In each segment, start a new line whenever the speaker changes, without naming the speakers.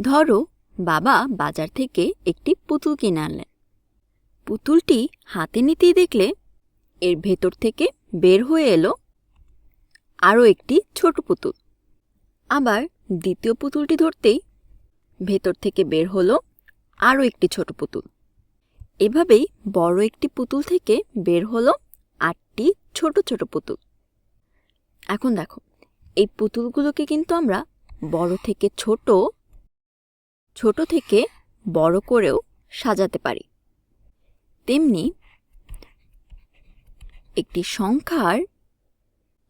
ধরো, বাবা বাজার থেকে একটি পুতুল কিনে আনলেন। পুতুলটি হাতে নিতেই দেখলে এর ভেতর থেকে বের হয়ে এলো আরও একটি ছোট পুতুল। আবার দ্বিতীয় পুতুলটি ধরতেই ভেতর থেকে বের হলো আরও একটি ছোট পুতুল। এভাবেই বড় একটি পুতুল থেকে বের হলো আটটি ছোট ছোট পুতুল। এখন দেখো, এই পুতুলগুলোকে কিন্তু আমরা বড় থেকে ছোট ছোট থেকে বড় করেও সাজাতে পারি। তেমনি একটি সংখ্যার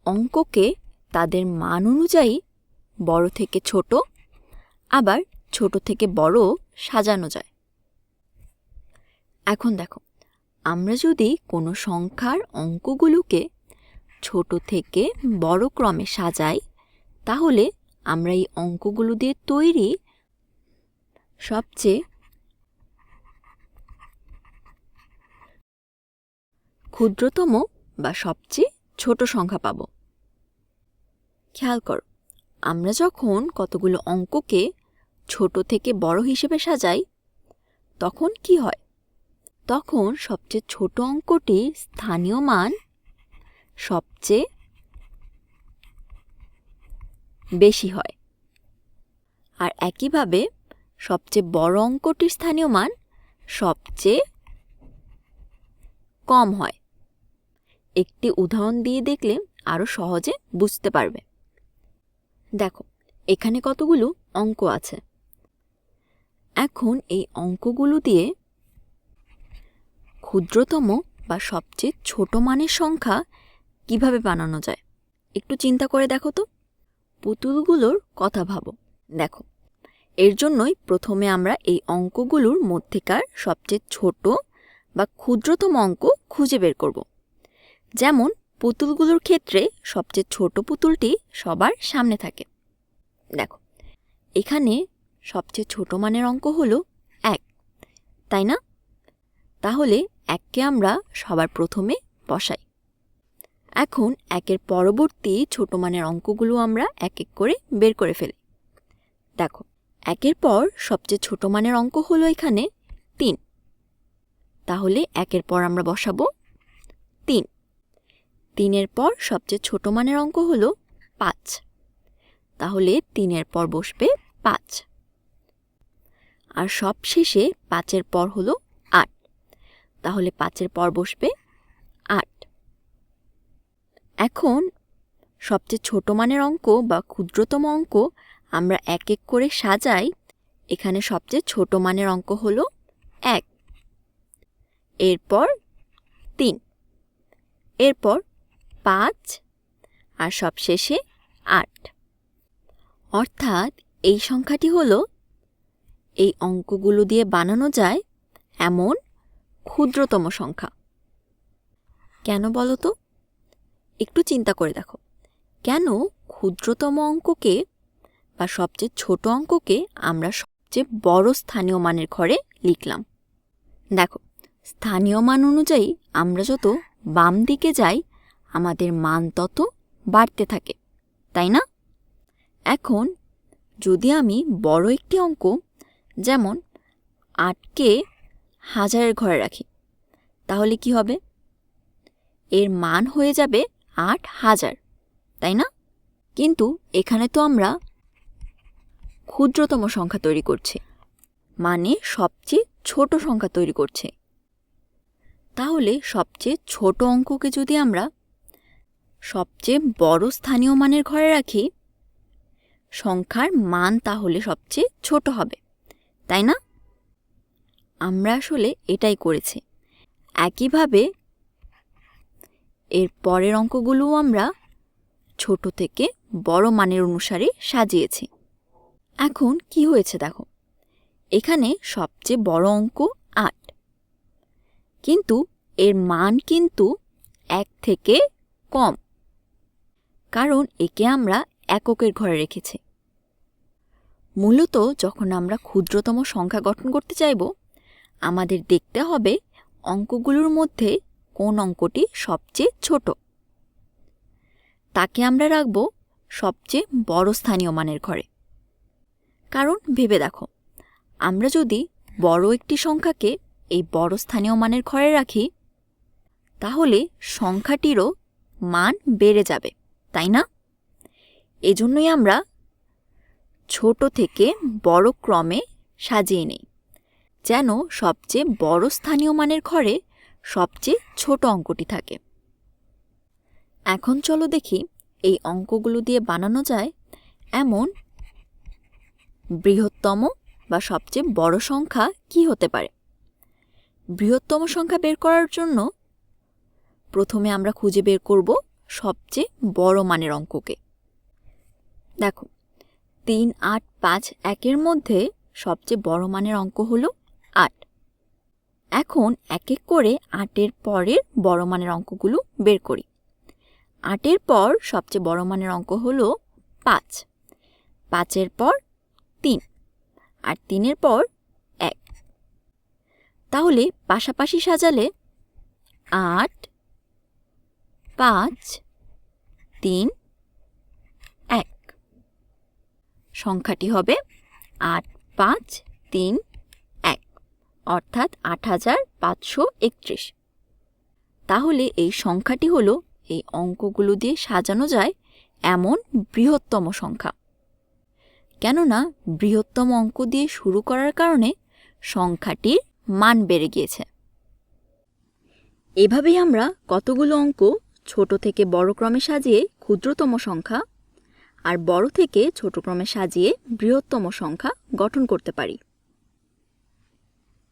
অঙ্ককে তাদের মান অনুযায়ী বড় থেকে ছোট, আবার ছোট থেকে বড় সাজানো যায়। এখন দেখো, আমরা যদি কোনো সংখ্যার অঙ্কগুলোকে ছোট থেকে বড় ক্রমে সাজাই, তাহলে আমরা এই অঙ্কগুলো দিয়ে তৈরি সবচেয়ে ক্ষুদ্রতম বা সবচেয়ে ছোট সংখ্যা পাব। খেয়াল করো, আমরা যখন কতগুলো অঙ্ককে ছোট থেকে বড় হিসেবে সাজাই, তখন কি হয়? তখন সবচেয়ে ছোট অঙ্কটির স্থানীয় মান সবচেয়ে বেশি হয়। আর একইভাবে সবচেয়ে বড় অঙ্কটির স্থানীয় মান সবচেয়ে কম হয়। একটি উদাহরণ দিয়ে দেখলে আরও সহজে বুঝতে পারবে। দেখো, এখানে কতগুলো অঙ্ক আছে। এখন এই অঙ্কগুলো দিয়ে ক্ষুদ্রতম বা সবচেয়ে ছোট মানের সংখ্যা কীভাবে বানানো যায়? একটু চিন্তা করে দেখো তো। পুতুলগুলোর কথা ভাবো। দেখো এর জন্যই প্রথমে আমরা এই অঙ্কগুলোর মধ্যেকার সবচেয়ে ছোট বা ক্ষুদ্রতম অঙ্ক খুঁজে বের করব। যেমন, পুতুলগুলোর ক্ষেত্রে সবচেয়ে ছোট পুতুলটি সবার সামনে থাকে। দেখো, এখানে সবচেয়ে ছোট মানের অঙ্ক হলো এক, তাই না? তাহলে এককে আমরা সবার প্রথমে বসাই। এখন একের পরবর্তী ছোট মানের অঙ্কগুলো আমরা এক এক করে বের করে ফেলি। দেখো একের পর সবচেয়ে ছোট মানের অঙ্ক হলো এখানে তিন। তাহলে একের পর আমরা বসাবো তিন। তিনের পর সবচেয়ে ছোট মানের অঙ্ক হলো পাঁচ। তাহলে তিনের পর বসবে পাঁচ। আর সব শেষে পাঁচের পর হলো আট। তাহলে পাঁচের পর বসবে আট। এখন সবচেয়ে ছোট মানের অঙ্ক বা ক্ষুদ্রতম অঙ্ক আমরা এক এক করে সাজাই। এখানে সবচেয়ে ছোট মানের অঙ্ক হল এক। এরপর তিন। এরপর পাঁচ। আর সবশেষে আট। অর্থাৎ এই সংখ্যাটি হল, এই অঙ্কগুলো দিয়ে বানানো যায় এমন ক্ষুদ্রতম সংখ্যা। কেন বলো তো? একটু চিন্তা করে দেখো। কেন ক্ষুদ্রতম অঙ্ককে বা সবচেয়ে ছোট অঙ্ককে আমরা সবচেয়ে বড় স্থানীয় মানের ঘরে লিখলাম। দেখো, স্থানীয় মান অনুযায়ী আমরা যত বাম দিকে যাই, আমাদের মান তত বাড়তে থাকে, তাই না? এখন যদি আমি বড় একটি অঙ্ক, যেমন আটকে হাজারের ঘরে রাখি, তাহলে কি হবে? এর মান হয়ে যাবে আট হাজার, তাই না? কিন্তু এখানে তো আমরা ক্ষুদ্রতম সংখ্যা তৈরি করছে। মানে সবচেয়ে ছোট সংখ্যা তৈরি করছে। তাহলে সবচেয়ে ছোট অঙ্ককে যদি আমরা সবচেয়ে বড় স্থানীয় মানের ঘরে রাখি, সংখ্যার মান তাহলে সবচেয়ে ছোট হবে। তাই না? আমরা আসলে এটাই করেছি। একইভাবে এর পরের অঙ্কগুলোও আমরা ছোট থেকে বড় মানের অনুসারে সাজিয়েছি। এখন কি হয়েছে দেখো? এখানে সবচেয়ে বড় অঙ্ক আট। কিন্তু এর মান কিন্তু এক থেকে কম। কারণ একে আমরা এককের ঘরে রেখেছি। মূলত যখন আমরা ক্ষুদ্রতম সংখ্যা গঠন করতে চাইব, আমাদের দেখতে হবে অঙ্কগুলোর মধ্যে কোন অঙ্কটি সবচেয়ে ছোট। তাকে আমরা রাখব সবচেয়ে বড় স্থানীয় মানের ঘরে। কারণ ভেবে দেখো, আমরা যদি বড় একটি সংখ্যাকে এই বড় স্থানীয় মানের ঘরে রাখি, তাহলে সংখ্যাটিরও মান বেড়ে যাবে, তাই না? এজন্যই আমরা ছোট থেকে বড় ক্রমে সাজিয়ে নেই, যেন সবচেয়ে বড় স্থানীয় মানের ঘরে সবচেয়ে ছোট অঙ্কটি থাকে। এখন চলো দেখি এই অঙ্কগুলো দিয়ে বানানো যায় এমন বৃহত্তম বা সবচেয়ে বড় সংখ্যা কি হতে পারে? বৃহত্তম সংখ্যা বের করার জন্য প্রথমে আমরা খুঁজে বের করব সবচেয়ে বড় মানের অঙ্ককে। দেখো, তিন, আট, পাঁচ, একের মধ্যে সবচেয়ে বড় মানের অঙ্ক হল আট। এখন এক এক করে আটের পরের বড় মানের অঙ্কগুলো বের করি। আটের পর সবচেয়ে বড় মানের অঙ্ক হল পাঁচ। পাঁচের পর তিন। আর তিনের পর এক। তাহলে পাশাপাশি সাজালে আট, পাঁচ, তিন, এক। সংখ্যাটি হবে আট, পাঁচ, তিন, এক। অর্থাৎ আট হাজার পাঁচশো একত্রিশ। তাহলে এই সংখ্যাটি হলো এই অঙ্কগুলো দিয়ে সাজানো যায় এমন বৃহত্তম সংখ্যা। কেননা বৃহত্তম অঙ্ক দিয়ে শুরু করার কারণে সংখ্যাটির মান বেড়ে গিয়েছে। এভাবেই আমরা কতগুলো অঙ্ক ছোট থেকে বড় ক্রমে সাজিয়ে ক্ষুদ্রতম সংখ্যা আর বড় থেকে ছোট ক্রমে সাজিয়ে বৃহত্তম সংখ্যা গঠন করতে পারি।